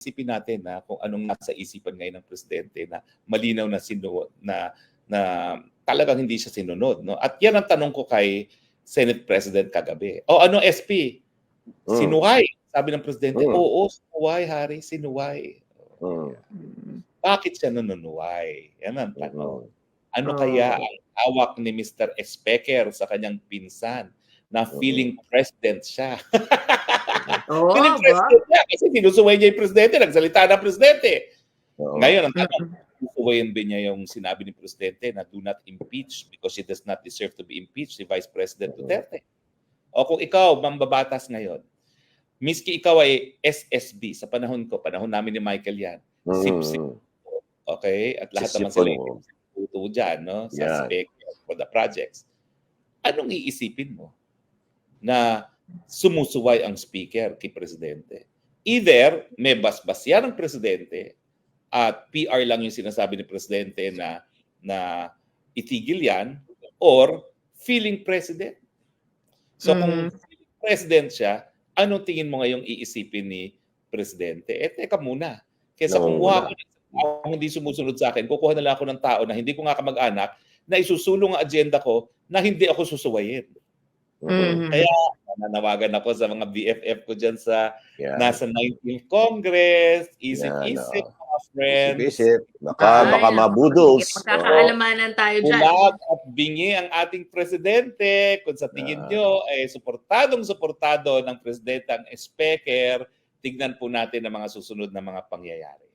isipin natin na kung anong nasa isipan ngayon ng presidente na malinaw na sinu na na talagang hindi siya sinunod no at yan ang tanong ko kay Senate President kagabi o ano SP Mm. sinuway sabi ng presidente Mm. oo sinuway Harry sinuway Mm. bakit siya nanunuway yan ang tanong Mm. ano Oo. kaya ang hawak ni Mr. Specker sa kanyang pinsan na feeling president siya Ba? president niya kasi sinusuway niya yung presidente nagsalita na presidente Oo. Ngayon, ang tanong, susuwayin ba niya yung sinabi ni Presidente na do not impeach because she does not deserve to be impeached, si Vice President. Duterte? O kung ikaw, mambabatas ngayon, miski ikaw ay SSB sa panahon ko, panahon namin ni Michael yan, Mm. sip-sip. okay? At lahat naman sila puto dyan, no? Sa Yan. spec for the projects. Anong iisipin mo na sumusuway ang speaker kay Presidente? Either may basbas yan ang Presidente at PR lang yung sinasabi ni Presidente na na itigil yan or feeling President. So kung feeling President siya, anong tingin mo ngayong iisipin ni Presidente? Eh, teka muna. Kesa kung Nangunguna. ako kung hindi sumusunod sa akin, kukuha na lang ako ng tao na hindi ko nga kamag-anak na isusulong ang agenda ko na hindi ako susuwayin. Mm. Kaya nananawagan ako sa mga BFF ko dyan sa Yan. nasa 19th Congress. Isip-isip, Yan, mga friends. Isip-isip. Baka, Ay, baka mabudos. Magkakaalamanan tayo dyan. Bulag at bingi ang ating presidente. Kung sa tingin Ah. nyo ay suportadong suportado ng presidente ang speaker, tignan po natin ang mga susunod na mga pangyayari.